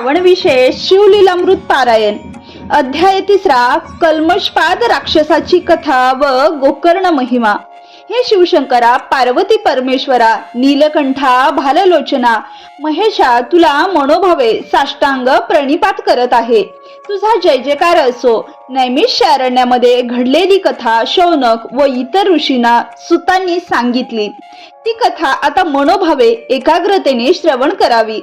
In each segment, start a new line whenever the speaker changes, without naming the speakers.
श्रावण विशेष शिवलीलामृत पारायण अध्याय तिसरा कल्मषपाद राक्षसाची कथा व गोकर्ण महिमा. हे शिवशंकरा पार्वती परमेश्वरा नीलकंठा भाललोचना महेशा तुला मनोभावे साष्टांग प्रणिपात करत आहे. तुझा जय जयकार असो. नैमिषारण्यामध्ये घडलेली कथा शौनक व इतर ऋषींना सुतांनी सांगितली. ती कथा आता मनोभावे एकाग्रतेने श्रवण करावी.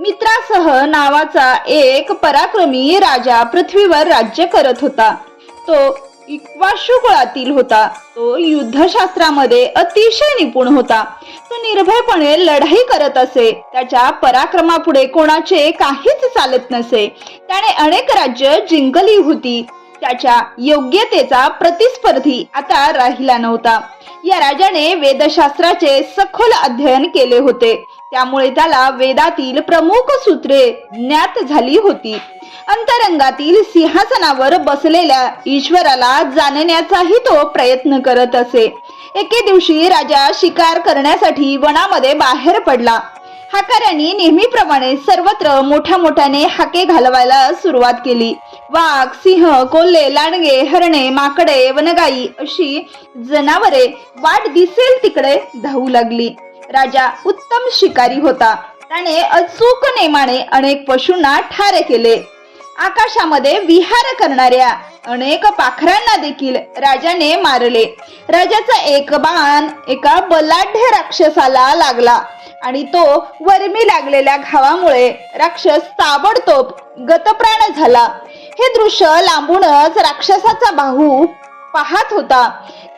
मित्रासह नावाचा एक पराक्रमी राजा पृथ्वीवर राज्य करत होता. तो इक्वाशु कुळातील होता. तो युद्धशास्त्रामध्ये अतिशय निपुण होता. तो निर्भयपणे लढाई करत असे. त्याच्या पराक्रमापुढे कोणाचे काहीच चालत नसे. त्याने अनेक राज्य जिंकली होती. त्याच्या योग्यतेचा प्रतिस्पर्धी आता राहिला नव्हता. या राजाने वेदशास्त्राचे सखोल अध्ययन केले होते. त्यामुळे त्याला वेदातील प्रमुख सूत्रे ज्ञात झाली होती. अंतरंगातील सिंहासनावर बसलेल्या ईश्वराला जाणण्याचाही तो प्रयत्न करत असे. एके दिवशी राजा शिकार करण्यासाठी वनामध्ये बाहेर पडला. हाकाऱ्यांनी नेहमीप्रमाणे सर्वत्र मोठ्या मोठ्याने हाके घालवायला सुरुवात केली. वाघ सिंह कोल्हे लांडगे हरणे माकडे वनगाई अशी जनावरे वाट दिसेल तिकडे धावू लागली. राजा उत्तम शिकारी होता. त्याने अचूक नेमाने अनेक पशूंना ठार केले. आकाशामध्ये विहार करणाऱ्या अनेक पाखरांना देखील राजाने मारले. राजाचा एक बाण एका बलाढ्य राक्षसाला लागला आणि तो वर्मी लागलेल्या घावामुळे राक्षस ताबडतोब गतप्राण झाला. हे दृश्य लांबूनच राक्षसाचा भाऊ पाहत होता.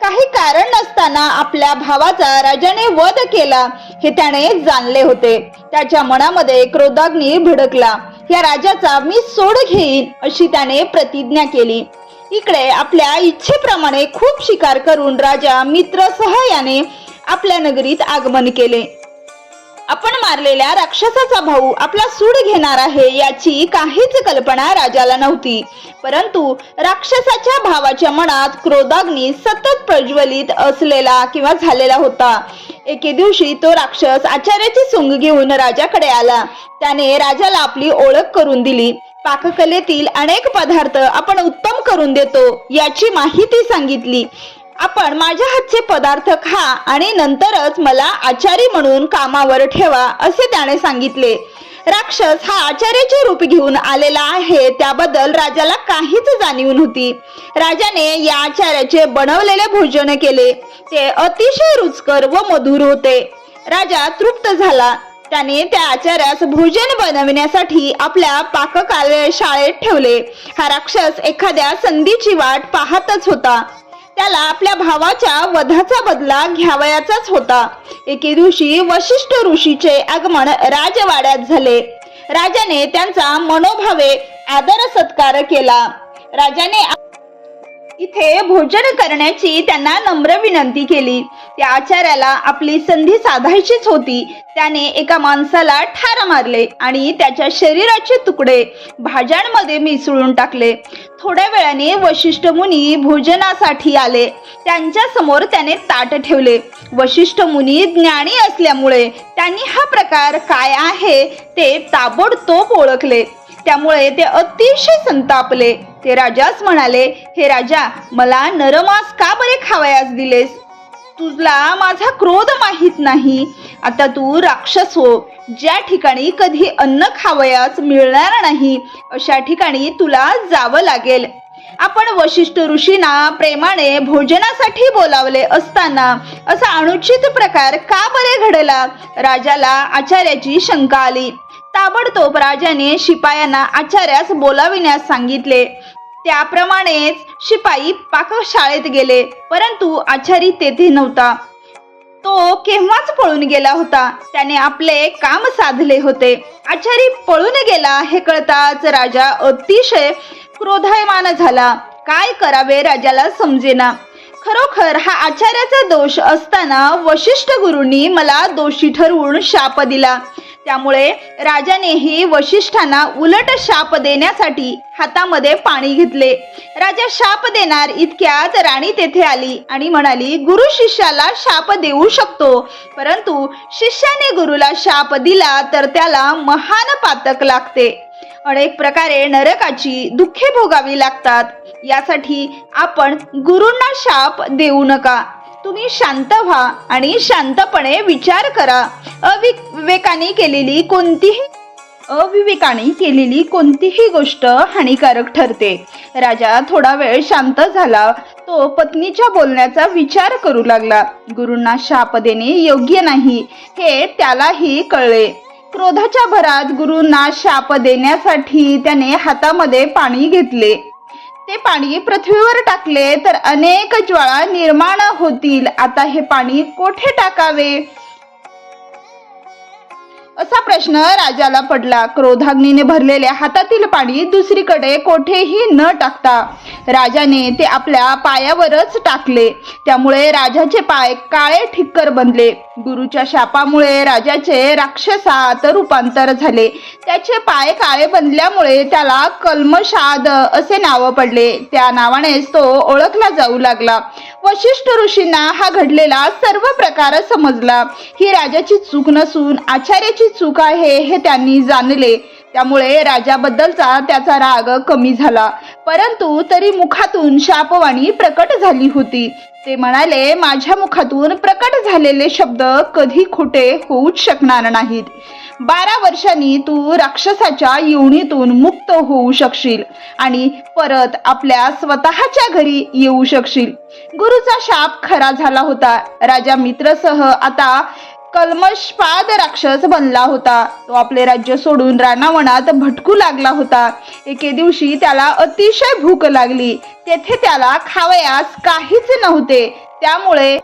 काही कारण नसताना आपल्या भावाचा राजाने वध केला हे त्याने जाणले होते. त्याच्या मनामध्ये क्रोधाग्नी भडकला. या राजाचा मी सोड घेईन अशी त्याने प्रतिज्ञा केली. इकडे आपल्या इच्छेप्रमाणे खूप शिकार करून राजा मित्रसह याने आपल्या नगरीत आगमन केले. आपण मारलेल्या राक्षसाचा भाऊ आपला सूड घेणार आहे याची काहीच कल्पना राजाला नव्हती. परंतु राक्षसाच्या भावाच्या मनात क्रोधाग्नी सतत प्रज्वलित असलेला किंवा झालेला होता. एके दिवशी तो राक्षस आचार्याची सुंग घेऊन राजाकडे आला. त्याने राजाला आपली ओळख करून दिली. पाककलेतील अनेक पदार्थ आपण उत्तम करून देतो याची माहिती सांगितली. आपण माझ्या हातचे पदार्थ खा आणि नंतरच मला आचारी म्हणून कामावर ठेवा असे त्याने सांगितले. राक्षस हा आचार्याचे रूप घेऊन आलेला आहे त्याबद्दल राजाला काहीच जाणीव नव्हती. राजाने या आचार्याचे बनवलेले भोजन केले. ते अतिशय रुचकर व मधुर होते. राजा तृप्त झाला. त्याने त्या आचार्यास भोजन बनविण्यासाठी आपल्या पाककार्य शाळेत ठेवले. हा राक्षस एखाद्या संधीची वाट पाहतच होता. त्याला आपल्या भावाच्या वधाचा बदला घ्यावयाचाच होता. एके दिवशी वशिष्ठ ऋषीचे आगमन राजवाड्यात झाले. राजाने त्यांचा मनोभावे आदर सत्कार केला. राजाने इथे भोजन करण्याची त्यांना नम्र विनंती केली. त्या आचार्याला आपली संधी साधायचीच होती. त्याने एका माणसाला ठार मारले आणि त्याच्या शरीराचे तुकडे भाज्यांमध्ये मिसळून टाकले. थोड्या वेळाने वशिष्ठ मुनी भोजनासाठी आले. त्यांच्यासमोर त्याने ताट ठेवले. वशिष्ठ मुनी ज्ञानी असल्यामुळे त्यांनी हा प्रकार काय आहे ते ताबडतोब ओळखले. त्यामुळे ते अतिशय संतापले. ते राजास म्हणाले हे राजा मला नरमास का बरे खावयास दिलेस? तुला माझा क्रोध माहीत नाही. आता तू राक्षस हो. ज्या ठिकाणी कधी अन्न खावयास मिळणार नाही अशा ठिकाणी तुला जावं लागेल. आपण वशिष्ठ ऋषींना प्रेमाने भोजनासाठी बोलावले असताना असा अनुचित प्रकार का बरे घडला? राजाला आचार्याची शंका आली. ताबडतोब राजाने शिपायांना आचार्यास बोलाविण्यास सांगितले. त्याप्रमाणेच शिपाई पाकशाळेत गेले परंतु आचारी तेथे नव्हता. तो केव्हाच पळून गेला होता? त्याने आपले काम साधले होते. आचारी पळून गेला हे कळताच राजा अतिशय क्रोधायमान झाला. काय करावे राजाला समजेना. खरोखर हा आचार्याचा दोष असताना वशिष्ठ गुरुंनी मला दोषी ठरवून शाप दिला. त्यामुळे राजानेही वशिष्ठांना उलट शाप देण्यासाठी हातामध्ये पाणी घेतले. राजा शाप देणार इतक्यात राणी तेथे आली आणि म्हणाली गुरु शिष्याला शाप देऊ शकतो परंतु शिष्याने गुरुला शाप दिला तर त्याला महान पातक लागते. अनेक प्रकारे नरकाची दुःखे भोगावी लागतात. यासाठी आपण गुरूंना शाप देऊ नका. तुम्ही शांत व्हा आणि शांतपणे विचार करा. अविवेकाने केलेली कोणतीही अविवेकाने केलेली कोणतीही गोष्ट हानिकारक ठरते. राजा थोडा वेळ शांत झाला. तो पत्नीच्या बोलण्याचा विचार करू लागला. गुरुंना शाप देणे योग्य नाही. हे त्यालाही कळले. क्रोधाच्या भरात गुरुंना शाप देण्यासाठी त्याने हातामध्ये पाणी घेतले. ते पाणी पृथ्वीवर टाकले तर अनेक ज्वाळा निर्माण होतील. आता हे पाणी कोठे टाकावे? असा प्रश्न राजाला पडला. क्रोधाग्नीने भरलेल्या हातातील पाणी दुसरीकडे कोठेही न टाकता राजाने ते आपल्या पायावरच टाकले. त्यामुळे राजाचे पाय काळे ठिक्कर बनले. गुरुच्या शापामुळे राजाचे राक्षसात रूपांतर झाले. त्याचे पाय काळे बनल्यामुळे त्याला कल्मशाद असे नाव पडले. त्या नावानेच तो ओळखला जाऊ लागला. वशिष्ठ ऋषींना हा घडलेला सर्व प्रकार समजला. ही राजाची चूक नसून आचार्याची चूक आहे हे त्यांनी जाणले. त्यामुळे राजाबद्दलचा त्याचा राग कमी झाला. परंतु तरी मुखातून शापवाणी प्रकट झाली होती. ते म्हणाले माझ्या मुखातून प्रकट झालेले शब्द कधी खोटे होऊच शकणार नाहीत. बारा वर्षांनी तू राक्षसाच्या योनीतून मुक्त होऊ शकशील आणि परत आपल्या स्वतःच्या घरी येऊ शकशील. गुरुचा शाप खरा झाला होता. राजा मित्रसह आता कल्मशपाद राक्षस बनला होता. तो आपले राज्य सोडून रानावनात भटकू लागला होता. एके दिवशी त्याला अतिशय भूक लागली. तेथे त्याला खावयास काहीच नव्हते. त्यामुळे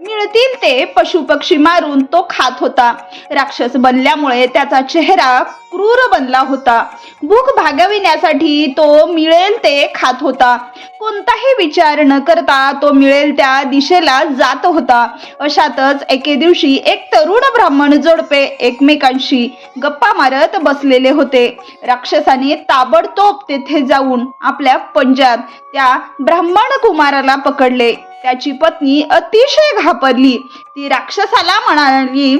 मिळतील ते. पशुपक्षी मारून तो खात होता. राक्षस बनल्यामुळे त्याचा चेहरा क्रूर बनला होता. भूक भागविण्यासाठी तो मिळेल ते खात होता. कोणताही विचार न करता तो मिळेल त्या दिशेला जात होता. अशातच एके दिवशी एक तरुण ब्राह्मण जोडपे एकमेकांशी गप्पा मारत बसलेले होते. राक्षसाने ताबडतोब तेथे जाऊन आपल्या पंजात त्या ब्राह्मण कुमाराला पकडले. त्याची पत्नी अतिशय घाबरली. ती राक्षसाला म्हणाली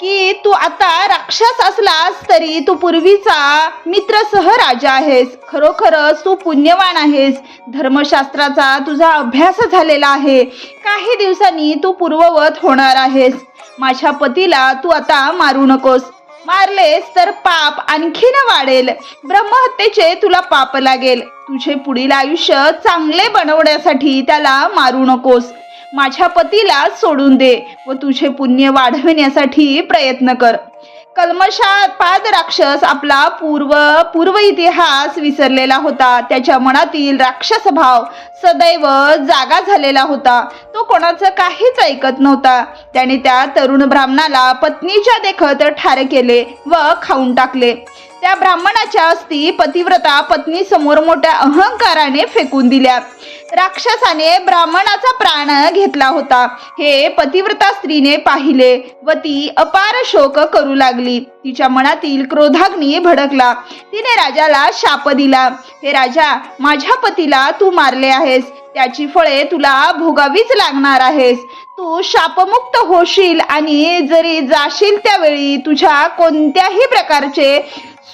की तू आता राक्षस असलास तरी तू पूर्वीचा मित्रसह राजा आहेस. खरोखरच तू पुण्यवान आहेस. धर्मशास्त्राचा तुझा अभ्यास झालेला आहे. काही दिवसांनी तू पूर्ववत होणार आहेस. माझ्या पतीला तू आता मारू नकोस. मारलेस तर पाप आणखीन वाढेल. ब्रह्महत्येचे तुला पाप लागेल. तुझे पुढील आयुष्य चांगले बनवण्यासाठी त्याला मारू नकोस. माझ्या पतीला सोडून दे व तुझे पुण्य वाढविण्यासाठी प्रयत्न कर. कल्मशापाद राक्षस आपला पूर्व पूर्व इतिहास विसरलेला होता. त्याच्या मनातील राक्षस भाव सदैव जागा झालेला होता. तो कोणाचं काहीच ऐकत नव्हता. त्याने त्या तरुण ब्राह्मणाला पत्नीच्या देखत ठार केले व खाऊन टाकले. त्या ब्राह्मणाच्या अस्थी पतिव्रता पत्नी समोर मोठ्या अहंकाराने फेकून दिल्या. राक्षसाने ब्राह्मणाचा प्राण घेतला होता. हे पतिव्रता स्त्रीने पाहिले व ती अपार शोक करू लागली. तिच्या मनातील क्रोधाग्नी भडकला. तिने राजाला शाप दिला. हे राजा माझ्या पतीला तू मारले आहेस. त्याची फळे तुला भोगावीच लागणार आहेस. तू शापमुक्त होशील आणि जरी जाशील त्यावेळी तुझ्या कोणत्याही प्रकारचे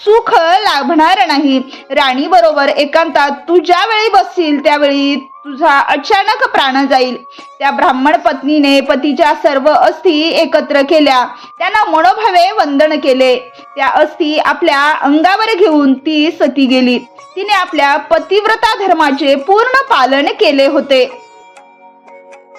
सुख लाभणार नाही. राणी बरोबर एकांतात तू ज्या वेळी बसशील त्यावेळी तुझा अचानक प्राण जाईल. त्या ब्राह्मण पत्नीने पतीच्या सर्व अस्थी एकत्र केल्या. त्यांना मनोभावे वंदन केले. त्या अस्थी आपल्या अंगावर घेऊन ती सती गेली. तिने आपल्या पतिव्रता धर्माचे पूर्ण पालन केले होते.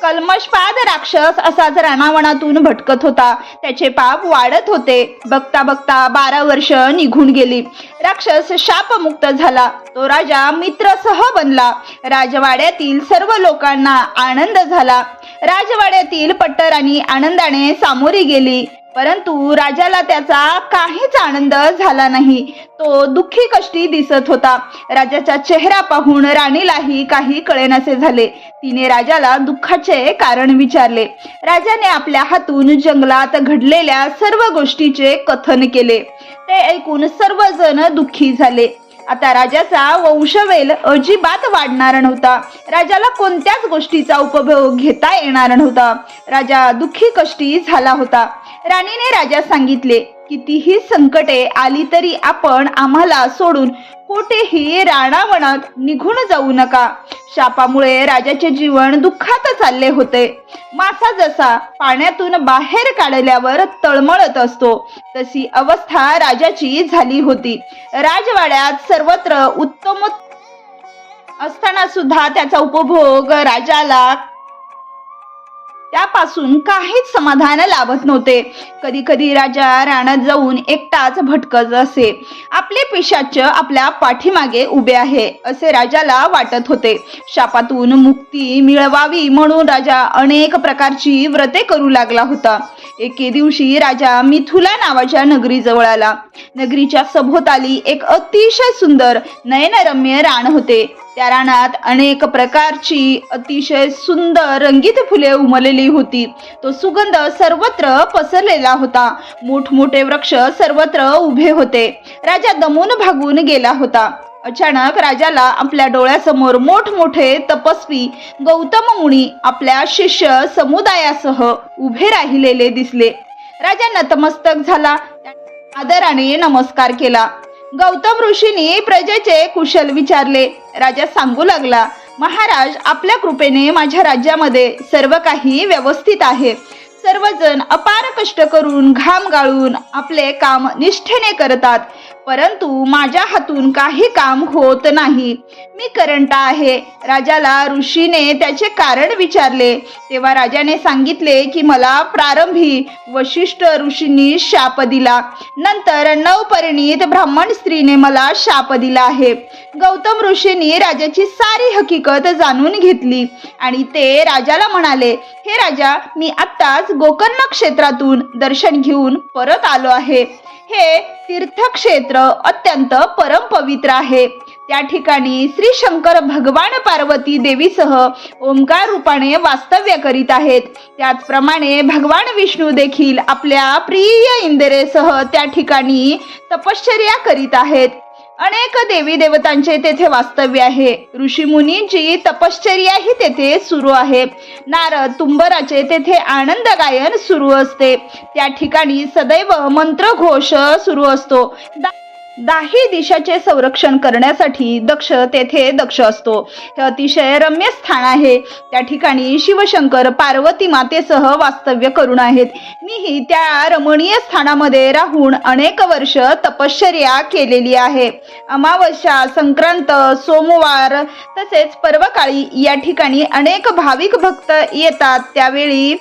कल्मशपाद राक्षस असाच रानावनातून भटकत होता त्याचे पाप वाढत होते. बघता बघता बारा वर्ष निघून गेली. राक्षस शापमुक्त झाला. तो राजा मित्रसह बनला. राजवाड्यातील सर्व लोकांना आनंद झाला. राजवाड्यातील पट्टराणी आनंदाने सामोरी गेली. परंतु राजाला त्याचा काहीच आनंद झाला नाही. तो दुःखी कष्टी दिसत होता. राजाचा चेहरा पाहून राणीलाही काही कळेनासे झाले. तिने राजाला दुःखाचे कारण विचारले. राजाने आपल्या हातून जंगलात घडलेल्या सर्व गोष्टीचे कथन केले. ते ऐकून सर्वजण दुःखी झाले. आता राजाचा वंशवेल अजिबात वाढणार नव्हता. राजाला कोणत्याच गोष्टीचा उपभोग घेता येणार नव्हता. राजा दुःखी कष्टी झाला होता. राणीने राजा सांगितले कितीही संकटे आली तरी आपण आम्हाला सोडून कुठेही राणावनात निघून जाऊ नका. शापामुळे राजाचे जीवन दुःखात चालले होते. मासा जसा पाण्यातून बाहेर काढल्यावर तळमळत असतो तशी अवस्था राजाची झाली होती. राजवाड्यात सर्वत्र उत्तम असताना सुद्धा त्याचा उपभोग राजाला त्यापासून काहीच समाधान लाभत नव्हते. कधी कधी राजा रानात जाऊन एकटाच भटकत असे. आपले पिशाच आपल्या पाठीमागे उभे आहे असे राजाला वाटत होते. शापातून मुक्ती मिळवावी म्हणून राजा अनेक प्रकारची व्रते करू लागला होता. एके दिवशी राजा मिथुला नावाच्या नगरीजवळ आला. नगरीच्या सभोवताली एक अतिशय सुंदर नयनरम्य रान होते. त्या रानात अनेक प्रकारची अतिशय सुंदर रंगीत फुले उमललेली होती. तो सुगंध सर्वत्र पसरलेला होता. मोठमोठे वृक्ष सर्वत्र उभे होते. राजा दमून भागून गेला होता. अचानक राजाला आपल्या डोळ्यासमोर मोठमोठे तपस्वी गौतम मुनी आपल्या शिष्य समुदायासह उभे राहिलेले दिसले. राजा नतमस्तक झाला. आदराने नमस्कार केला. गौतम ऋषींनी प्रजेचे कुशल विचारले. राजा सांगू लागला महाराज आपल्या कृपेने माझ्या राज्यामध्ये सर्व काही व्यवस्थित आहे. सर्वजण अपार कष्ट करून घाम गाळून आपले काम निष्ठेने करतात. परंतु माझ्या हातून काही काम होत नाही. मी करंटा आहे. राजाला ऋषीने त्याचे कारण विचारले. तेव्हा राजाने सांगितले की मला प्रारंभी वशिष्ठ ऋषींनी शाप दिला. नंतर नवपरिणीत ब्राह्मण स्त्रीने मला शाप दिला आहे. गौतम ऋषींनी राजाची सारी हकीकत जाणून घेतली. आणि ते राजाला म्हणाले हे राजा मी आत्ताच गोकर्ण क्षेत्रातून दर्शन घेऊन परत आलो आहे. हे तीर्थक्षेत्र अत्यंत परमपवित्र आहे. त्या ठिकाणी श्री शंकर भगवान पार्वती देवीसह ओंकार रूपाने वास्तव्य करीत आहेत. त्याचप्रमाणे भगवान विष्णू देखील आपल्या प्रिय इंदिरेसह त्या ठिकाणी तपश्चर्या करीत आहेत. अनेक देवी देवतांचे तेथे वास्तव्य आहे. ऋषी मुनींची तपश्चर्याही तेथे सुरू आहे. नारद तुंबराचे तेथे आनंद गायन सुरू असते. त्या ठिकाणी सदैव मंत्रघोष सुरू असतो. दा- दाही दिशाचे संरक्षण करण्यासाठी दक्ष तेथे दक्ष असतो. हे अतिशय रम्य स्थान आहे. त्या ठिकाणी शिवशंकर पार्वती मातेसह वास्तव्य करून आहेत. मीही त्या रमणीय स्थानामध्ये राहून अनेक वर्ष तपश्चर्या केलेली आहे. अमावस्या संक्रांत सोमवार तसेच पर्वकाळी या ठिकाणी अनेक भाविक भक्त येतात. त्यावेळी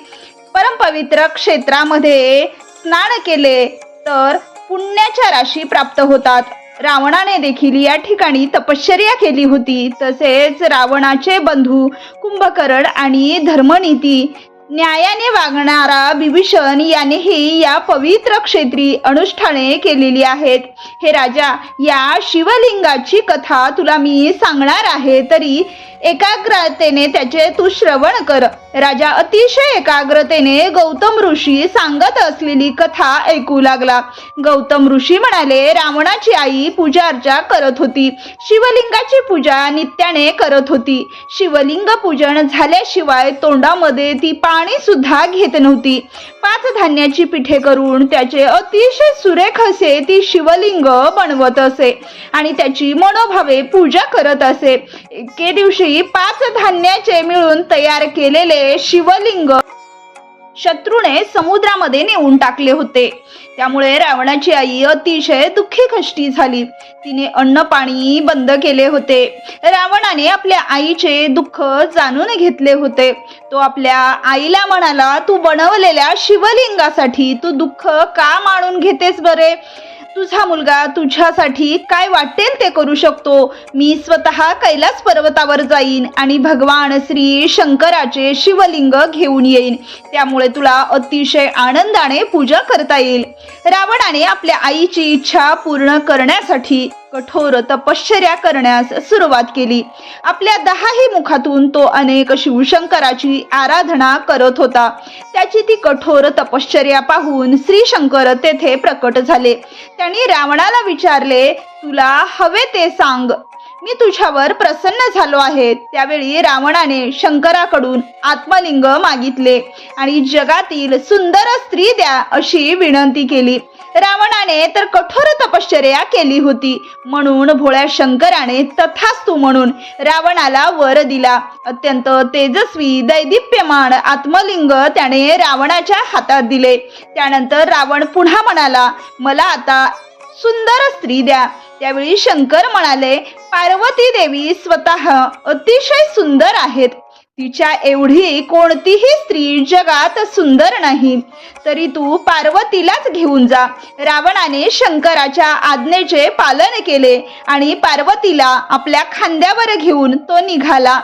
परमपवित्र क्षेत्रामध्ये स्नान केले तर पुण्याच्या राशी प्राप्त होतात. रावणाने देखील या ठिकाणी तपश्चर्या केली होती. तसेच रावणाचे बंधू कुंभकर्ण आणि धर्मनीती न्यायाने वागणारा बिभीषण यानेही या पवित्र क्षेत्री अनुष्ठाने केलेली आहेत. हे राजा या शिवलिंगाची कथा तुला मी सांगणार आहे तरी एकाग्रतेने त्याचे तू श्रवण कर. राजा अतिशय एकाग्रतेने गौतम ऋषी सांगत असलेली कथा ऐकू लागला. गौतम ऋषी म्हणाले रावणाची आई पूजा अर्चा करत होती. शिवलिंगाची पूजा नित्याने करत होती. शिवलिंग पूजन झाल्याशिवाय तोंडामध्ये ती पाणी सुद्धा घेत नव्हती. पाच धान्याची पिठे करून त्याचे अतिशय सुरेख असे ती शिवलिंग बनवत असे आणि त्याची मनोभावे पूजा करत असे. एके दिवशी पाच धान्याचे मिळून तयार केलेले शिवलिंग शत्रूने समुद्रामध्ये नेऊन टाकले होते. त्यामुळे रावणाची आई अतिशय दुःखी कष्टी झाली. तिने अन्न पाणी बंद केले होते. रावणाने आपल्या आईचे दुःख जाणून घेतले होते. तो आपल्या आईला म्हणाला तू बनवलेल्या शिवलिंगासाठी तू दुःख का मानून घेतेस बरे? तुझा मुलगा तुझ्यासाठी काय वाटेल ते करू शकतो. मी स्वतः कैलास पर्वतावर जाईन आणि भगवान श्री शंकराचे शिवलिंग घेऊन येईन. त्यामुळे तुला अतिशय आनंदाने पूजा करता येईल. रावणाने आपल्या आईची इच्छा पूर्ण करण्यासाठी कठोर तपश्चर्या करण्यास सुरुवात केली. आपल्या दहाही मुखातून तो अनेक शिवशंकराची आराधना करत होता. त्याची ती कठोर तपश्चर्या पाहून श्री शंकर तेथे प्रकट झाले. त्यांनी रावणाला विचारले तुला हवे ते सांग. मी तुझ्यावर प्रसन्न झालो आहे. त्यावेळी रावणाने शंकराकडून आत्मलिंग मागितले आणि जगातील सुंदर स्त्री द्या अशी विनंती केली. रावणाने तर कठोर तपश्चर्या केली होती. म्हणून भोळ्या शंकराने तथास्तु म्हणून रावणाला वर दिला. अत्यंत तेजस्वी दैदिप्यमान आत्मलिंग त्याने रावणाच्या हातात दिले. त्यानंतर रावण पुन्हा म्हणाला मला आता सुंदर स्त्री द्या. त्यावेळी शंकर म्हणाले पार्वती देवी स्वतः अतिशय सुंदर आहेत. तिच्या एवढी कोणतीही स्त्री जगात सुंदर नाही. तरी तू पार्वतीलाच घेऊन जा. रावणाने शंकराच्या आज्ञेचे पालन केले आणि पार्वतीला आपल्या खांद्यावर घेऊन तो निघाला.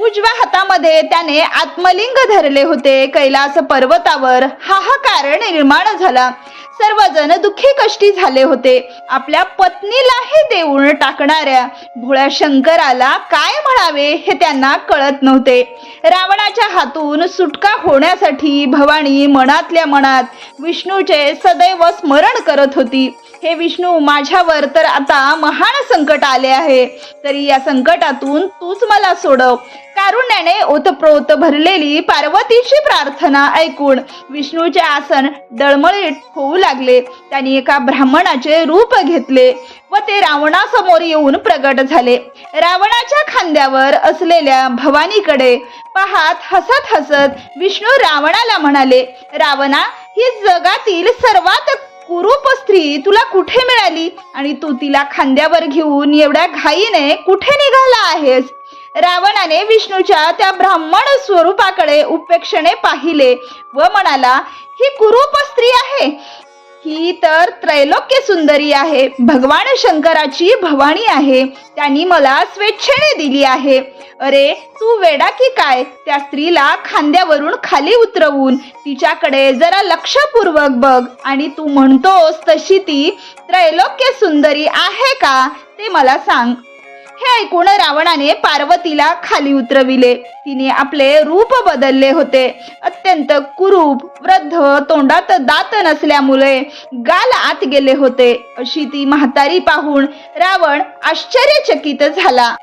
उजव्या हातामध्ये त्याने आत्मलिंग धरले होते. कैलास पर्वतावर हाहाकार निर्माण झाला. सर्वजण दुःखी कष्टी झाले होते. आपल्या पत्नीलाही देऊन टाकणाऱ्या भोळ्या शंकराला काय म्हणावे हे त्यांना कळत नव्हते. रावणाच्या हातून सुटका होण्यासाठी भवानी मनातल्या मनात विष्णूचे सदैव स्मरण करत होती. हे विष्णू माझ्यावर तर आता महान संकट आले आहे. तरी या संकटातून तूच मला सोडव. कारुण्याने ओतप्रोत भरलेली पार्वतीची प्रार्थना ऐकून विष्णूचे आसन डळमळीत होऊ लागले. त्यांनी एका ब्राह्मणाचे रूप घेतले व ते रावणासमोर येऊन प्रगट झाले. रावणाच्या खांद्यावर असलेल्या भवानीकडे पाहत हसत हसत विष्णू रावणाला म्हणाले रावणा ही जगातील सर्वात कुरूप स्त्री तुला कुठे मिळाली? आणि तू तिला खांद्यावर घेऊन एवढ्या घाईने कुठे निघाला आहेस? रावणाने विष्णूच्या त्या ब्राह्मण स्वरूपाकडे उपेक्षणे पाहिले व म्हणाला ही कुरूप स्त्री आहे. ही तर त्रैलोक्य सुंदरी आहे. भगवान शंकराची भवानी आहे. त्यांनी मला स्वेच्छेने दिली आहे. अरे तू वेडा की काय? त्या स्त्रीला खांद्यावरून खाली उतरवून तिच्याकडे जरा लक्षपूर्वक बघ आणि तू म्हणतोस तशी ती त्रैलोक्य सुंदरी आहे का? ते मला सांग. हे ऐकून रावणाने पार्वतीला खाली उतरविले. तिने आपले रूप बदलले होते. अत्यंत कुरूप वृद्ध तोंडात दात नसल्यामुळे गाल आत गेले होते. अशी ती म्हातारी पाहून रावण आश्चर्यचकित झाला.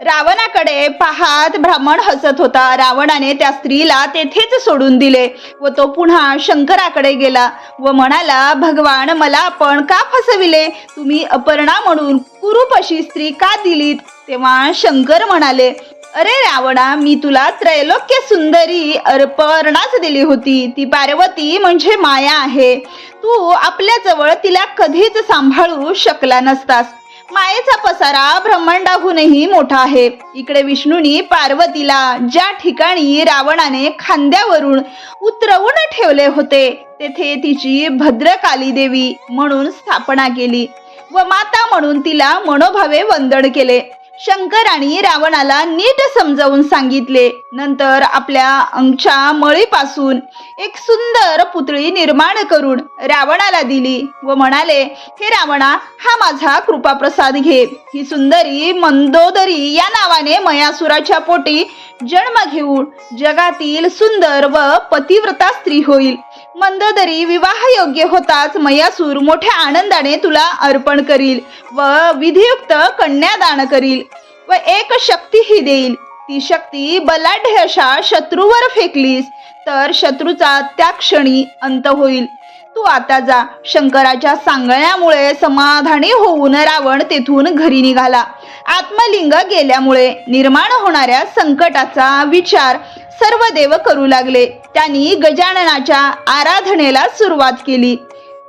रावणाकडे पाहात ब्राह्मण हसत होता. रावणाने त्या स्त्रीला तेथेच सोडून दिले व तो पुन्हा शंकराकडे गेला व म्हणाला भगवान मला आपण का फसविले? तुम्ही अपर्णा म्हणून कुरूप अशी स्त्री का दिलीत? तेव्हा शंकर म्हणाले अरे रावणा मी तुला त्रैलोक्य सुंदरी अर्पणाच दिली होती. ती पार्वती म्हणजे माया आहे. तू आपल्याजवळ तिला कधीच सांभाळू शकला नसतास. मायेचा पसारा ब्रह्मांडाहूनही मोठा आहे. इकडे विष्णूनी पार्वतीला ज्या ठिकाणी रावणाने खांद्यावरून उतरवून ठेवले होते तेथे तिची भद्रकाली देवी म्हणून स्थापना केली व माता म्हणून तिला मनोभावे वंदन केले. शंकराने रावणाला नीट समजावून सांगितले. नंतर आपल्या अंगच्या मळीपासून एक सुंदर पुतळी निर्माण करून रावणाला दिली व म्हणाले हे रावणा हा माझा कृपाप्रसाद घे. ही सुंदरी मंदोदरी या नावाने मयासुराच्या पोटी जन्म घेऊन जगातील सुंदर व पतिव्रता स्त्री होईल. मंदोदरी विवाह योग्य होताच मयासूर मोठ्या आनंदाने तुला अर्पण करील व विधियुक्त कन्यादान करील व एक शक्ती ही देईल. ती शक्ती बलाढ्य अशा शत्रूवर फेकलीस तर शत्रूचा त्या क्षणी अंत होईल. तू आता जा. शंकराच्या सांगण्यामुळे समाधानी होऊन रावण तेथून घरी निघाला. आत्मलिंग गेल्यामुळे निर्माण होणाऱ्या संकटाचा विचार सर्व देव करू लागले. त्यांनी गजाननाच्या आराधनेला सुरुवात केली.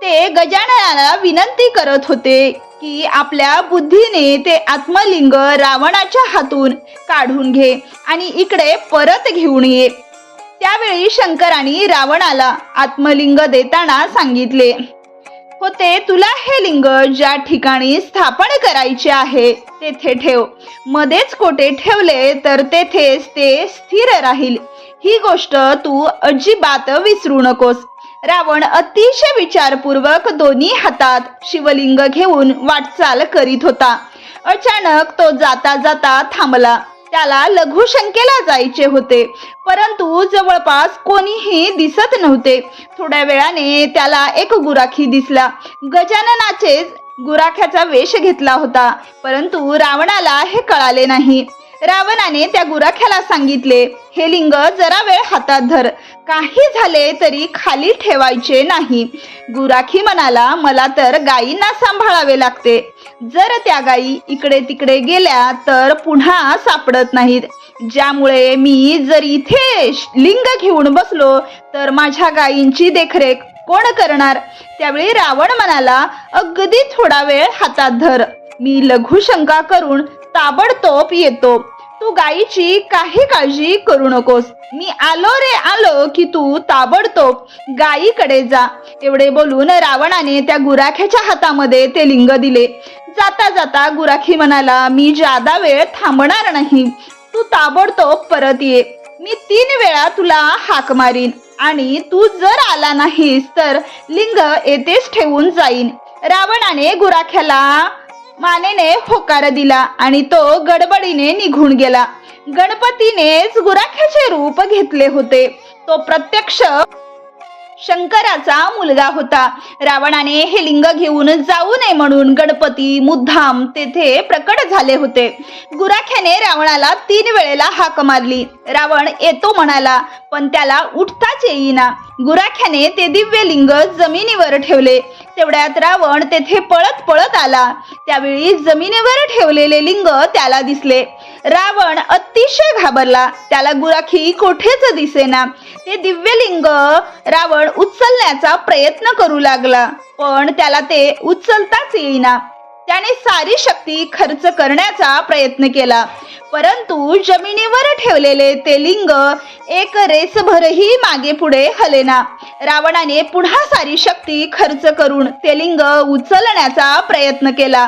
ते गजाननाला विनंती करत होते की आपल्या बुद्धीने ते आत्मलिंग रावणाच्या हातून काढून घे आणि इकडे परत घेऊन ये. त्यावेळी शंकराने रावणाला आत्मलिंग देताना सांगितले होते तुला हे लिंग ज्या ठिकाणी स्थापन करायचे आहे तेथे ठेव. मध्येच कोठे ठेवले तर तेथेच ते स्थिर राहील. ही गोष्ट तू अजिबात विसरू नकोस. रावण अतिशय विचारपूर्वक दोन्ही हातात शिवलिंग घेऊन वाटचाल करीत होता. अचानक तो जाता जाता थांबला. त्याला लघुशंकेला जायचे होते. परंतु जवळपास कोणीही दिसत नव्हते. थोड्या वेळाने त्याला एक गुराखी दिसला. गजाननाचे गुराख्याचा वेश घेतला होता. परंतु रावणाला हे कळाले नाही. रावणाने त्या गुराख्याला सांगितले हे लिंग जरा वेळ हातात धर. काही झाले तरी खाली ठेवायचे नाही. गुराखी म्हणाला मला तर गायींना सांभाळावे लागते. जर त्या गायी इकडे तिकडे गेल्या तर पुन्हा सापडत नाहीत. ज्यामुळे मी जर इथे लिंग घेऊन बसलो तर माझ्या गायींची देखरेख कोण करणार? त्यावेळी रावण म्हणाला अगदी थोडा वेळ हातात धर. मी लघुशंका करून ताबडतोब येतो. तू गायीची काही काळजी करू नकोस. मी आलो रे आलो की तू ताबडतोब गायीकडे जा. एवढे बोलून रावणाने त्या गुराख्याच्या हातामध्ये ते लिंग दिले. जाता जाता गुराखी म्हणाला मी जादा वेळ थांबणार नाही. तू ताबडतोब परत ये. मी तीन वेळा तुला हाक मारीन. आणि तू जर आला नाहीस तर लिंग येथेच ठेवून जाईन. रावणाने गुराख्याला मानेने होकार दिला आणि तो गडबडीने निघून गेला. गणपतीनेच गुराख्याचे रूप घेतले होते. तो प्रत्यक्ष शंकराचा मुलगा होता. रावणाने हे लिंग घेऊन जाऊ नये म्हणून गणपती मुद्दाम तेथे प्रकट झाले होते. गुराख्याने रावणाला तीन वेळेला हाक मारली. रावण येतो म्हणाला पण त्याला उठताच येईना. गुराख्याने ते दिव्य लिंग जमिनीवर ठेवले. तेवढ्यात रावण तेथे पळत पळत आला. त्यावेळी जमिनीवर ठेवलेले लिंग त्याला दिसले. रावण अतिशय घाबरला. त्याला गुराखी कोठेच दिसेना. ते दिव्य लिंग रावण उचलण्याचा प्रयत्न करू लागला. पण त्याला ते उचलताच येईना. त्याने सारी शक्ती खर्च करण्याचा प्रयत्न केला. परंतु जमिनीवर ठेवलेले ते लिंग एक रेसभरही मागे पुढे हलेना. रावणाने पुन्हा सारी शक्ती खर्च करून ते लिंग उचलण्याचा प्रयत्न केला.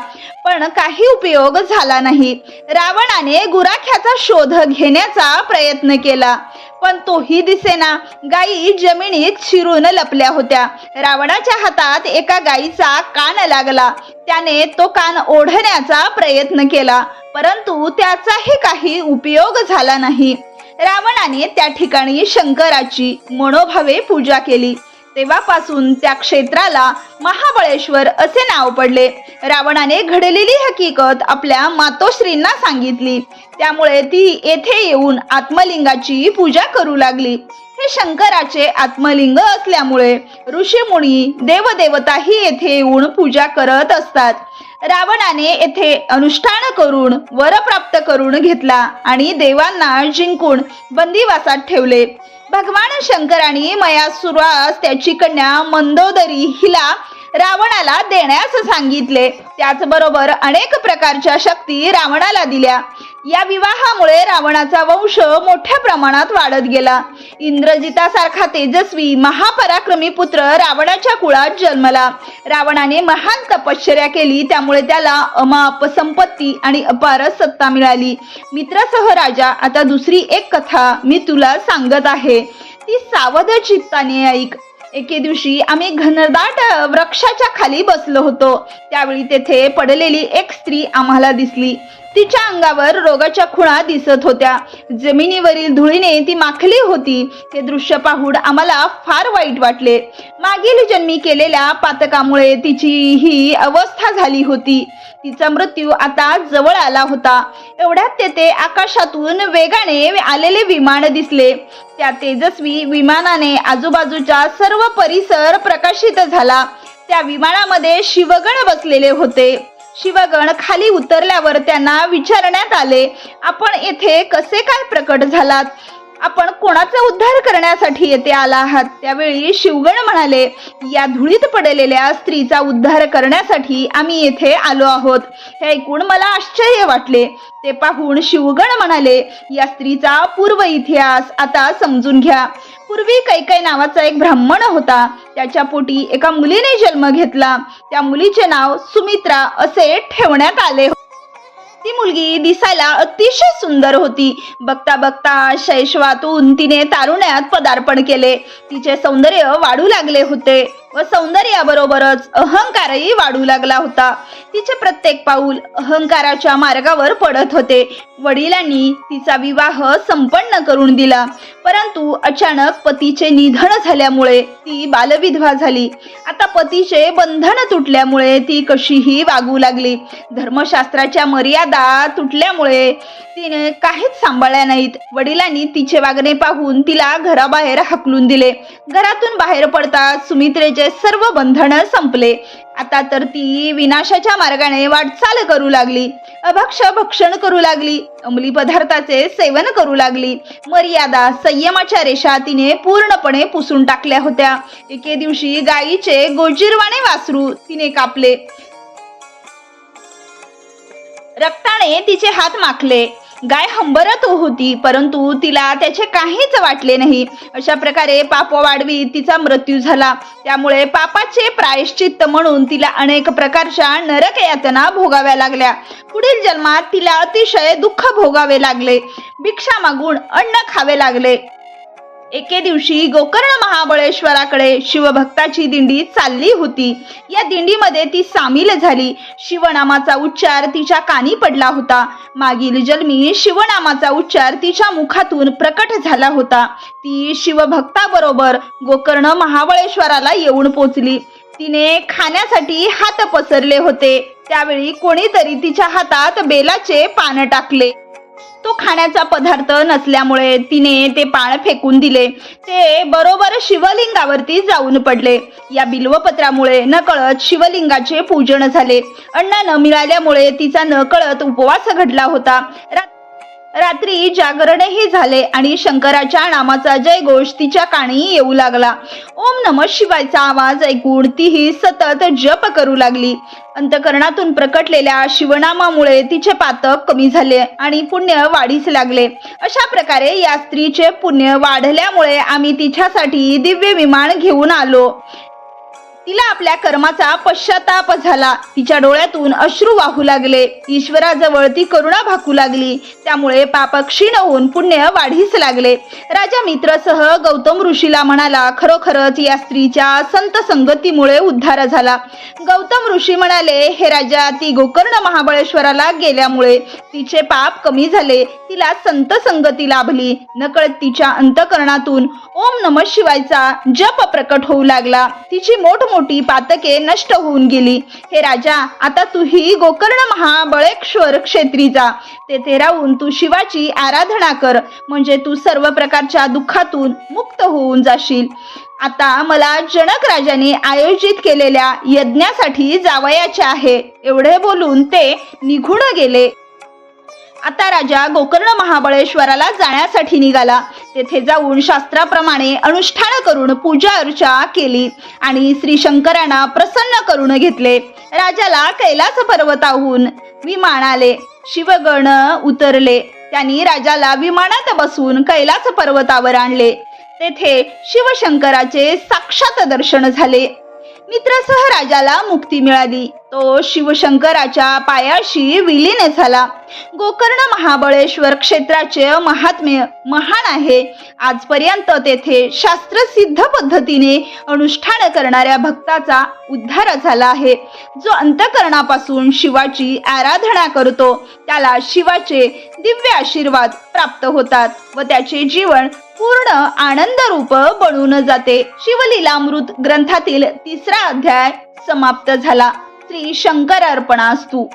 पण काही उपयोग झाला नाही. रावणाने गुराख्याचा शोध घेण्याचा प्रयत्न केला. पण तोही दिसेना गायी जमिनीत शिरून लपल्या होत्या. रावणाच्या हातात एका गायीचा कान लागला. त्याने तो कान ओढण्याचा प्रयत्न केला परंतु त्याचाही काही उपयोग झाला नाही. रावणाने त्या ठिकाणी शंकराची मनोभावे पूजा केली. तेव्हापासून त्या क्षेत्राला महाबळेश्वर असे नाव पडले. रावणाने घडलेली हकीकत आपल्या मातोश्रींना सांगितली. त्यामुळे ती येथे येऊन आत्मलिंगाची पूजा करू लागली. हे शंकराचे आत्मलिंग असल्यामुळे ऋषीमुनी देवदेवताही येथे येऊन पूजा करत असतात. रावणाने येथे अनुष्ठान करून वर प्राप्त करून घेतला आणि देवांना जिंकून बंदिवासात ठेवले. भगवान शंकराने मयासुरास त्याची कन्या मंदोदरी हिला रावणाला देण्यास सांगितले. त्याचबरोबर अनेक प्रकारच्या शक्ती रावणाला दिल्या. या विवाहामुळे रावणाचा वंश मोठ्या प्रमाणात वाढत गेला. इंद्रजितासारखा तेजस्वी महापराक्रमी पुत्र रावणाच्या कुळात जन्मला. रावणाने महान तपश्चर्या केली त्यामुळे त्याला अमाप संपत्ती आणि अपार सत्ता मिळाली. मित्रासह राजा आता दुसरी एक कथा मी तुला सांगत आहे. ती सावध चित्ताने ऐक. एके दिवशी आम्ही घनदाट वृक्षाच्या खाली बसलो होतो. त्यावेळी तेथे पडलेली एक स्त्री आम्हाला दिसली. तिच्या अंगावर रोगाच्या खुणा दिसत होत्या. जमिनीवरील धुळीने ती माखली होती. हे दृश्य पाहून आम्हाला फार वाईट वाटले. मागील जन्मी केलेल्या पातकामुळे तिची ही अवस्था झाली होती. तिचा मृत्यू आता जवळ आला होता. एवढ्यात तेथे आकाशातून वेगाने आलेले विमान दिसले. त्या तेजस्वी विमानाने आजूबाजूचा सर्व परिसर प्रकाशित झाला. त्या विमानामध्ये शिवगण बसलेले होते. शिवगण खाली उतरल्यावर त्यांना विचारण्यात आले आपण येथे कसे काय प्रकट झालात? आपण कोणाचा उद्धार करण्यासाठी येथे आला आहात? त्यावेळी शिवगण म्हणाले या धुळीत पडलेल्या स्त्रीचा उद्धार करण्यासाठी आम्ही येथे आलो आहोत. हे ऐकून मला आश्चर्य वाटले. ते पाहून शिवगण म्हणाले या स्त्रीचा पूर्व इतिहास आता समजून घ्या. पूर्वी कैकै नावाचा एक ब्राह्मण होता. त्याच्या पोटी एका मुलीने जन्म घेतला. त्या मुलीचे नाव सुमित्रा असे ठेवण्यात आले ती मुलगी दिसायला अतिशय सुंदर होती. बघता बघता शैशवातून तिने तारुण्यात पदार्पण केले. तिचे सौंदर्य वाढू लागले होते. व सौंदर्याबरोबरच अहंकारही वाढू लागला होता. तिचे प्रत्येक पाऊल अहंकाराच्या मार्गावर पडत होते. वडिलांनी तिचा विवाह संपन्न करून दिला. परंतु अचानक पतीचे निधन झाल्यामुळे ती बालविधवा झाली. आता पतीचे बंधन तुटल्यामुळे ती कशीही वागू लागली. धर्मशास्त्राच्या मर्यादा तुटल्यामुळे तिने काहीच सांभाळल्या नाहीत. वडिलांनी तिचे वागणे पाहून तिला घराबाहेर हाकलून दिले. घरातून बाहेर पडताच सुमित्रेचे सर्व बंधन संपले. आता तर ती विनाशाच्या मार्गाने वाटचाल करू लागली. अभक्ष भक्षण करू लागली. अंमली पदार्थाचे सेवन करू लागली. मर्यादा संयमाच्या रेषा तिने पूर्णपणे पुसून टाकल्या होत्या. एके दिवशी गायीचे गोजीरवाणे वासरू तिने कापले. रक्ताने तिचे हात माखले. गाय हंबरत होती परंतु तिला त्याचे काहीच वाटले नाही. अशा प्रकारे पाप वाढवी तिचा मृत्यू झाला. त्यामुळे पापाचे प्रायश्चित्त म्हणून तिला अनेक प्रकारच्या नरक यातना भोगाव्या लागल्या. पुढील जन्मात तिला अतिशय दुःख भोगावे लागले. भिक्षा मागून अन्न खावे लागले. एके दिवशी गोकर्ण महाबळेश्वराकडे शिवभक्ताची दिंडी चालली होती. या दिंडीमध्ये ती सामील झाली. शिवनामाचा उच्चार तिच्या कानी पडला होता. मागील जन्मी शिवनामाचा उच्चार तिच्या मुखातून प्रकट झाला होता. ती शिवभक्ताबरोबर गोकर्ण महाबळेश्वराला येऊन पोचली. तिने खाण्यासाठी हात पसरले होते. त्यावेळी कोणीतरी तिच्या हातात बेलाचे पान टाकले. तो खाण्याचा पदार्थ नसल्यामुळे तिने ते पाळ फेकून दिले. ते बरोबर शिवलिंगावरती जाऊन पडले. या बिल्वपत्रामुळे नकळत शिवलिंगाचे पूजन झाले. अन्न न मिळाल्यामुळे तिचा नकळत उपवास घडला होता. रात्री जागरणही झाले आणि शंकराच्या नामाचा जयघोष तिच्या काणी येऊ लागला. ओम नम शिवायचा आवाज ऐकून तीही सतत जप करू लागली. अंतकरणातून प्रकटलेल्या शिवनामामुळे तिचे पातक कमी झाले आणि पुण्य वाढीस लागले. अशा प्रकारे या स्त्रीचे पुण्य वाढल्यामुळे आम्ही तिच्यासाठी दिव्य विमान घेऊन आलो. तिला आपल्या कर्माचा पश्चाताप झाला. तिच्या डोळ्यातून अश्रू वाहू लागले. ईश्वराजवळ ती करुणा भाकू लागली. त्यामुळे पाप क्षीण होऊन पुण्य वाढीस लागले. राजा मित्रसह गौतम ऋषीला म्हणाला खरोखरच या स्त्रीच्या संत संगतीमुळे उद्धार झाला. गौतम ऋषी म्हणाले हे राजा ती गोकर्ण महाबळेश्वराला गेल्यामुळे तिचे पाप कमी झाले. तिला संत संगती लाभली. नकळत तिच्या अंतकरणातून ओम नम शिवायचा जप प्रकट होऊ लागला. तिची मोठमोठी पातके नष्ट होऊन गेली. हे राजा आता तूही गोकर्ण महाबळेश्वर क्षेत्री जा तेथे राहून तू शिवाची आराधना कर म्हणजे तू सर्व प्रकारच्या दुःखातून मुक्त होऊन जाशील. आता मला जनक राजाने आयोजित केलेल्या यज्ञासाठी जावयाचे आहे. एवढे बोलून ते निघून गेले. आता राजा गोकर्ण महाबळेश्वराला जाण्यासाठी निघाला. तेथे जाऊन शास्त्राप्रमाणे अनुष्ठान करून पूजा अर्चा केली आणि श्री शंकरांना प्रसन्न करून घेतले. राजाला कैलास पर्वताहून विमान आले. शिवगण उतरले. त्यांनी राजाला विमानात बसून कैलास पर्वतावर आणले. तेथे शिवशंकराचे साक्षात दर्शन झाले. मित्रासह राजाला मुक्ती मिळाली. तो शिवशंकराच्या पायाशी विलीन झाला. गोकर्ण महाबळेश्वर क्षेत्राचे महात्म्य महान आहे. आजपर्यंत तेथे शास्त्रसिद्ध पद्धतीने अनुष्ठान करणाऱ्या भक्ताचा उद्धार झाला आहे. जो अंतकरणापासून शिवाची आराधना करतो त्याला शिवाचे दिव्य आशीर्वाद प्राप्त होतात व त्याचे जीवन पूर्ण आनंद रूप बनून जाते. शिवलीलामृत ग्रंथातील तिसरा अध्याय समाप्त झाला. श्री शंकर अर्पणास्तू.